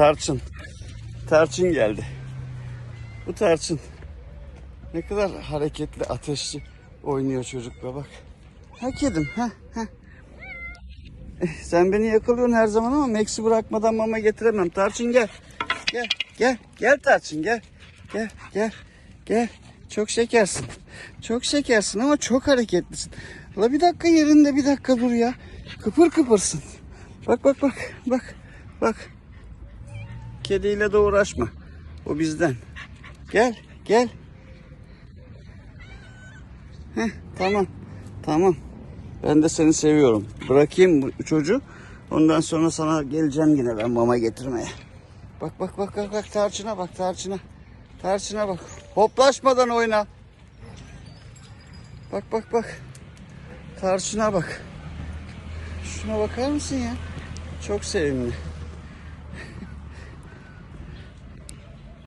Tarçın. Tarçın geldi. Bu Tarçın. Ne kadar hareketli, ateşli oynuyor çocukla bak. Ha kedim, ha, ha. Eh, Sen beni yakalıyorsun her zaman ama Max'i bırakmadan mama getiremem. Tarçın gel. Gel, gel, gel Tarçın gel. Gel, gel, gel. Çok şekersin. Çok şekersin ama çok hareketlisin. La bir dakika yerinde bir dakika dur ya. Kıpır kıpırsın. Bak bak bak bak bak. Kediyle de uğraşma. O bizden. Gel gel. Heh, tamam tamam. Ben de seni seviyorum. Bırakayım bu çocuğu. Ondan sonra sana geleceğim yine ben mama getirmeye. Bak bak bak bak bak tarçına bak tarçına. Tarçına bak. Hoplaşmadan oyna. Bak bak bak. Tarçına bak. Şuna bakar mısın ya? Çok sevimli.